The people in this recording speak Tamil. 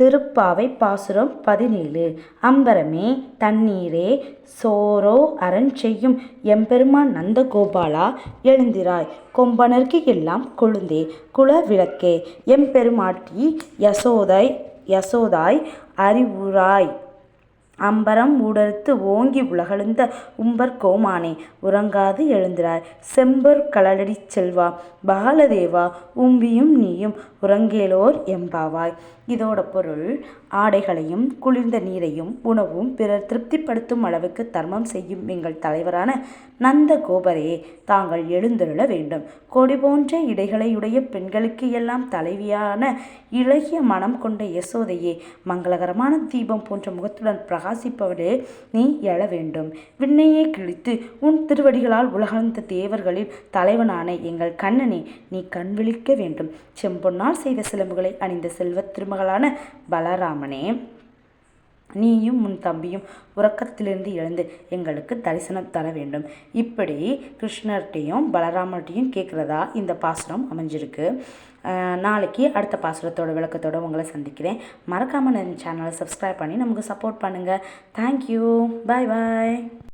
திருப்பாவை பாசுரம் பதினேழு. அம்பரமே தண்ணீரே சோரோ அரண் செய்யும். எம்பெருமான் நந்தகோபாலா எழுந்திராய். கொம்பனர்க்கு எல்லாம் கொழுந்தே. குல விளக்கே. எம்பெருமாட்டி யசோதை யசோதாய் அறிவுராய் அம்பரம் ஊடறுத்து ஓங்கி உலகளந்த உம்பர் கோமானே உறங்காது எழுந்திராய். செம்பொற் கழலடிச் செல்வா பாலதேவா உம்பியும் நீயும் உறங்கேலோர் எம்பாவாய். இதோட பொருள் ஆடைகளையும் குளிர்ந்த நீரையும் உணவும் பிறர் திருப்திப்படுத்தும் அளவுக்கு தர்மம் செய்யும் எங்கள் தலைவரான நந்த கோபரே தாங்கள் எழுந்தருள வேண்டும். கொடி போன்ற இடைகளையுடைய பெண்களுக்கு எல்லாம் தலைவியான இளகிய மனம் கொண்ட யசோதையே மங்களகரமான தீபம் போன்ற முகத்துடன் பிரகாசிப்பவரே நீ எழ வேண்டும். விண்ணையே கிழித்து உன் திருவடிகளால் உலகந்த தேவர்களின் தலைவனான எங்கள் கண்ணனே நீ கண் விழிக்க வேண்டும். செம்பொன்னால் செய்த சிலம்புகளை அணிந்த செல்வத் திருமகளான பலராமனே. நீயும் உன் தம்பியும் உறக்கத்திலிருந்து எழுந்து எங்களுக்கு தரிசனம் தர வேண்டும். இப்படி கிருஷ்ணர்கிட்டையும் பலராமர்கிட்டையும் கேட்குறதா இந்த பாசுரம் அமைஞ்சிருக்கு. நாளைக்கு அடுத்த பாசுரத்தோட விளக்கத்தோட உங்களை சந்திக்கிறேன். மறக்காமல் நம்ம சேனலை சப்ஸ்கிரைப் பண்ணி நமக்கு சப்போர்ட் பண்ணுங்கள் தேங்க்யூ பாய் பாய்